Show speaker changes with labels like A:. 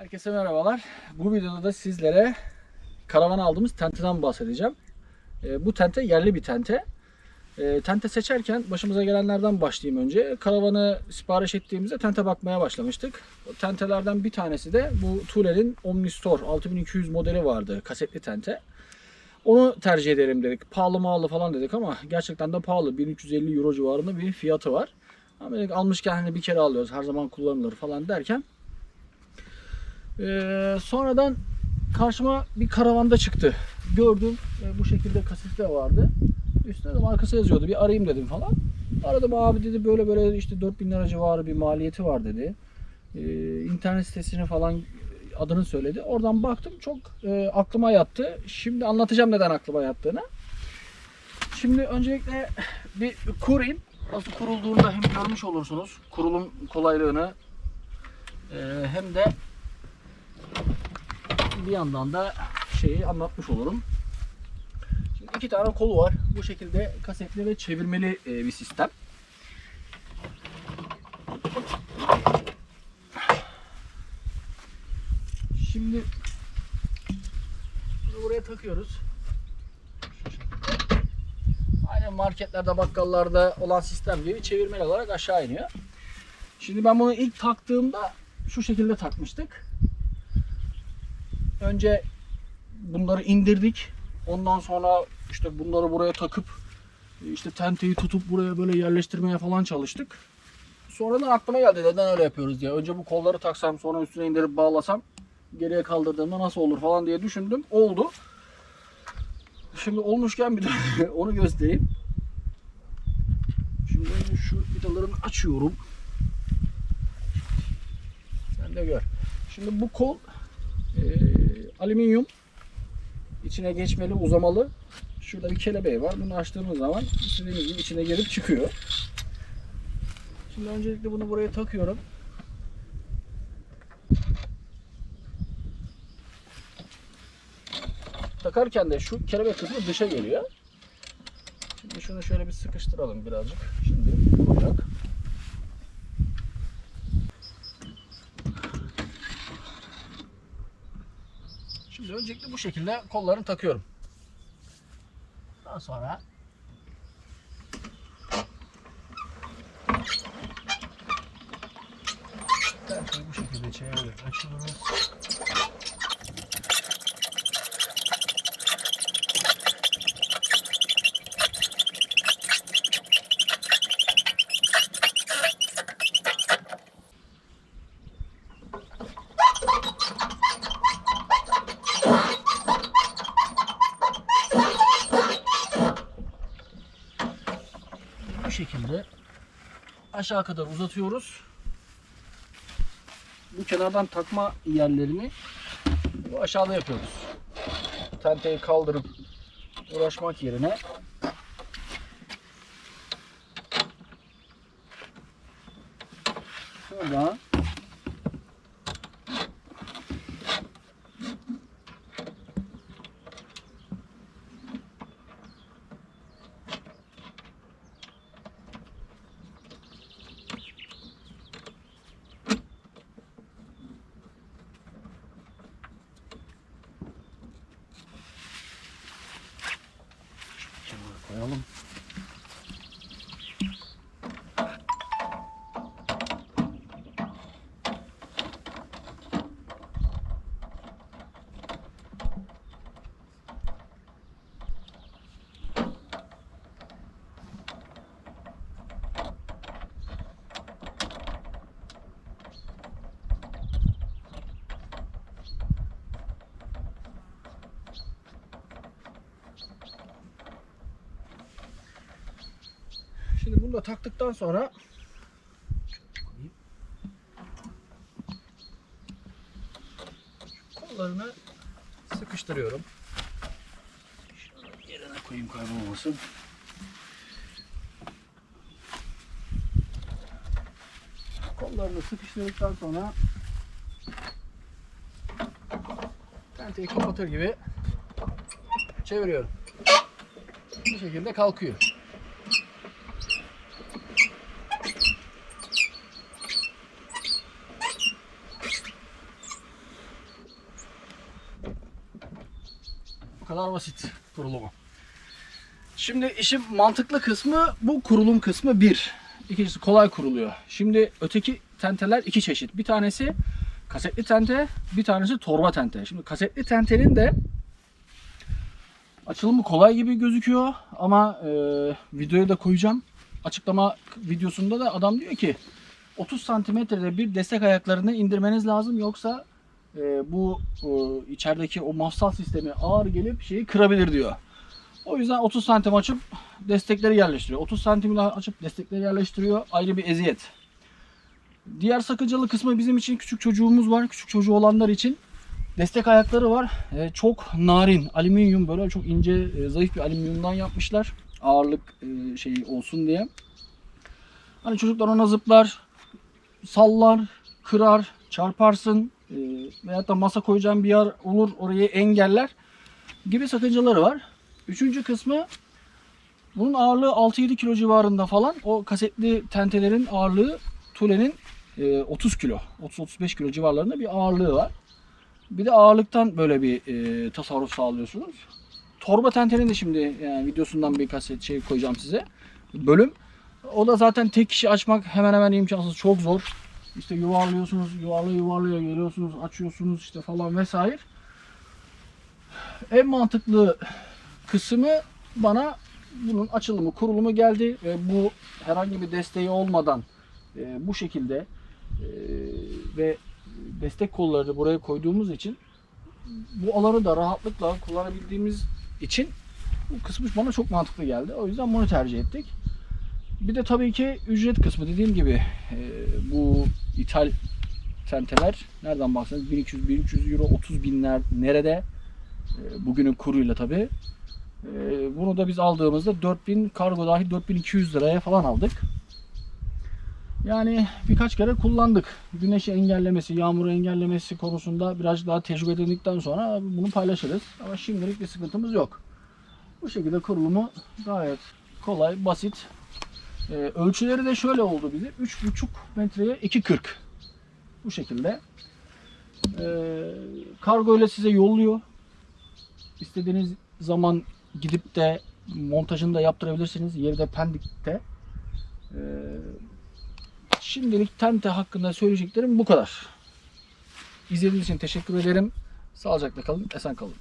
A: Herkese merhabalar. Bu videoda da sizlere karavan aldığımız tenteden bahsedeceğim. E, bu tente yerli bir tente. E, tente seçerken başımıza gelenlerden başlayayım önce. Karavanı sipariş ettiğimizde tente bakmaya başlamıştık. O tentelerden bir tanesi de bu Tule'nin Omnistore 6200 modeli vardı. Kasetli tente. Onu tercih edelim dedik. Pahalı mağalı falan dedik ama gerçekten de pahalı. 1350 euro civarında bir fiyatı var. Ama dedik almışken hani bir kere alıyoruz her zaman kullanılır falan derken ee, sonradan karşıma bir karavanda çıktı. Gördüm e, bu şekilde kasette vardı. Üstüne de markası yazıyordu. Bir arayayım dedim falan. Aradım abi dedi böyle böyle işte 4000 lira civarı bir maliyeti var dedi. Ee, internet sitesini falan adını söyledi. Oradan baktım çok e, aklıma yattı. Şimdi anlatacağım neden aklıma yattığını. Şimdi öncelikle bir kurayım. Nasıl kurulduğunu da hem görmüş olursunuz. Kurulum kolaylığını e, hem de bir yandan da şeyi anlatmış olurum. Şimdi iki tane kolu var. Bu şekilde kasetli ve çevirmeli e, bir sistem. Şimdi bunu buraya takıyoruz. Aynen marketlerde, bakkallarda olan sistem gibi çevirmeli olarak aşağı iniyor. Şimdi ben bunu ilk taktığımda şu şekilde takmıştık. Önce bunları indirdik. Ondan sonra işte bunları buraya takıp işte tenteyi tutup buraya böyle yerleştirmeye falan çalıştık. Sonradan aklıma geldi neden öyle yapıyoruz diye. Önce bu kolları taksam sonra üstüne indirip bağlasam geriye kaldırdığımda nasıl olur falan diye düşündüm. Oldu. Şimdi olmuşken bir de onu göstereyim. Şimdi şu vidalarını açıyorum. Sen de gör. Şimdi bu kol e, alüminyum. İçine geçmeli uzamalı. Şurada bir kelebeği var. Bunu açtığımız zaman istediğimiz gibi içine girip çıkıyor. Şimdi öncelikle bunu buraya takıyorum. Takarken de şu kelebek kısmı dışa geliyor. Şimdi şunu şöyle bir sıkıştıralım birazcık. Şimdi Şimdi öncelikle bu şekilde kollarını takıyorum. Daha sonra bu şekilde çevirerek açıyoruz. Şekilde aşağı kadar uzatıyoruz. Bu kenardan takma yerlerini bu aşağıda yapıyoruz. Tenteyi kaldırıp uğraşmak yerine şuradan bunu da taktıktan sonra kollarını sıkıştırıyorum. Şöyle yerine koyayım kaybolmasın. Kollarını sıkıştırdıktan sonra tenteyi kapatır gibi çeviriyorum. Bu şekilde kalkıyor. Kadar basit kurulumu. Şimdi işin mantıklı kısmı bu kurulum kısmı bir. İkincisi kolay kuruluyor. Şimdi öteki tenteler iki çeşit. Bir tanesi kasetli tente, bir tanesi torba tente. Şimdi kasetli tentenin de açılımı kolay gibi gözüküyor ama e, videoyu da koyacağım. Açıklama videosunda da adam diyor ki 30 santimetrede bir destek ayaklarını indirmeniz lazım yoksa e, bu e, içerideki o mafsal sistemi ağır gelip şeyi kırabilir diyor. O yüzden 30 santim açıp destekleri yerleştiriyor. 30 santim açıp destekleri yerleştiriyor. Ayrı bir eziyet. Diğer sakıncalı kısmı bizim için küçük çocuğumuz var. Küçük çocuğu olanlar için destek ayakları var. E, çok narin, alüminyum böyle çok ince, e, zayıf bir alüminyumdan yapmışlar. Ağırlık e, şeyi olsun diye. Hani çocuklar ona zıplar, sallar, kırar, çarparsın e, veyahut da masa koyacağın bir yer olur orayı engeller gibi sakıncaları var. Üçüncü kısmı bunun ağırlığı 6-7 kilo civarında falan. O kasetli tentelerin ağırlığı Tule'nin e, 30 kilo, 30-35 kilo civarlarında bir ağırlığı var. Bir de ağırlıktan böyle bir e, tasarruf sağlıyorsunuz. Torba tentenin de şimdi yani videosundan bir kaset şey koyacağım size. Bölüm. O da zaten tek kişi açmak hemen hemen imkansız. Çok zor. İşte yuvarlıyorsunuz, yuvarlaya yuvarlaya geliyorsunuz, açıyorsunuz işte falan vesaire. En mantıklı kısmı bana bunun açılımı, kurulumu geldi ve bu herhangi bir desteği olmadan e, bu şekilde e, ve destek kollarını buraya koyduğumuz için bu alanı da rahatlıkla kullanabildiğimiz için bu kısmı bana çok mantıklı geldi. O yüzden bunu tercih ettik. Bir de tabii ki ücret kısmı dediğim gibi e, bu ithal tenteler nereden baksanız 1200-1300 euro 30 binler nerede e, bugünün kuruyla tabii. E, bunu da biz aldığımızda 4000 kargo dahil 4200 liraya falan aldık. Yani birkaç kere kullandık. Güneşi engellemesi, yağmuru engellemesi konusunda biraz daha tecrübe edindikten sonra bunu paylaşırız. Ama şimdilik bir sıkıntımız yok. Bu şekilde kurulumu gayet kolay, basit. Ee, ölçüleri de şöyle oldu bize. 3,5 metreye 2,40. Bu şekilde. Ee, kargo ile size yolluyor. İstediğiniz zaman gidip de montajını da yaptırabilirsiniz. Yeri de Pendik'te. Ee, şimdilik Tente hakkında söyleyeceklerim bu kadar. İzlediğiniz için teşekkür ederim. Sağlıcakla kalın, esen kalın.